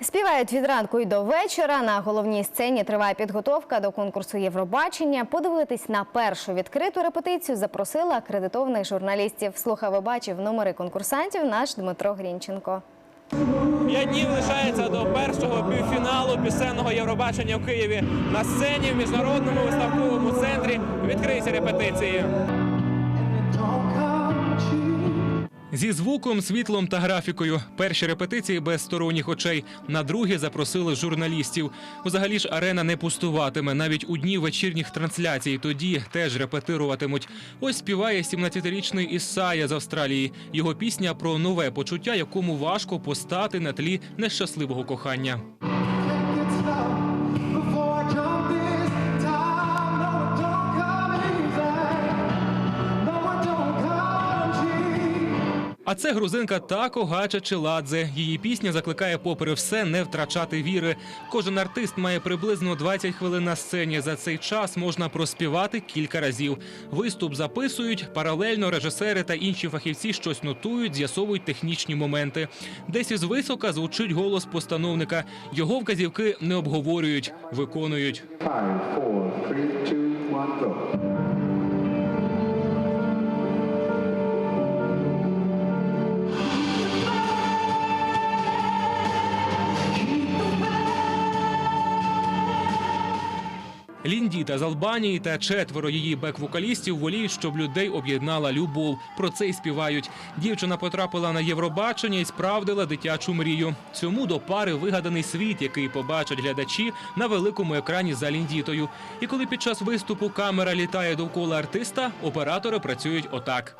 Співають від ранку й до вечора. На головній сцені триває підготовка до конкурсу Євробачення. Подивитись на першу відкриту репетицію запросила акредитованих журналістів. Слухав і бачив номери конкурсантів наш Дмитро Грінченко. П'ять днів лишається до першого півфіналу пісенного Євробачення в Києві. На сцені в міжнародному виставковому центрі відкриті репетиції. Зі звуком, світлом та графікою. Перші репетиції без сторонніх очей. На другі запросили журналістів. Взагалі ж арена не пустуватиме навіть у дні вечірніх трансляцій. Тоді теж репетируватимуть. Ось співає 17-річний Ісая з Австралії. Його пісня про нове почуття, якому важко постати на тлі нещасливого кохання. А це грузинка Тако Гача Челадзе. Її пісня закликає, попри все, не втрачати віри. Кожен артист має приблизно 20 хвилин на сцені. За цей час можна проспівати кілька разів. Виступ записують паралельно режисери та інші фахівці щось нотують, з'ясовують технічні моменти. Десь із висока звучить голос постановника. Його вказівки не обговорюють, виконують. Five, four, three, two, one, go. Ліндіта з Албанії та четверо її бек-вокалістів воліють, щоб людей об'єднала любов. Про це й співають. Дівчина потрапила на Євробачення і справдила дитячу мрію. Цьому до пари вигаданий світ, який побачать глядачі на великому екрані за Ліндітою. І коли під час виступу камера літає довкола артиста, оператори працюють отак.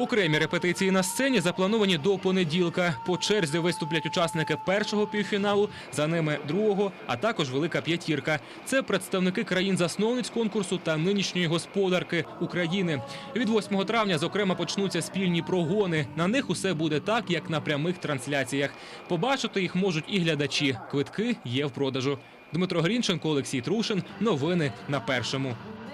Окремі репетиції на сцені заплановані до понеділка. По черзі виступлять учасники першого півфіналу, за ними другого, а також велика п'ятірка. Це представники країн-засновниць конкурсу та нинішньої господарки України. Від 8 травня, зокрема, почнуться спільні прогони. На них усе буде так, як на прямих трансляціях. Побачити їх можуть і глядачі. Квитки є в продажу. Дмитро Грінченко, Олексій Трушин. Новини на першому.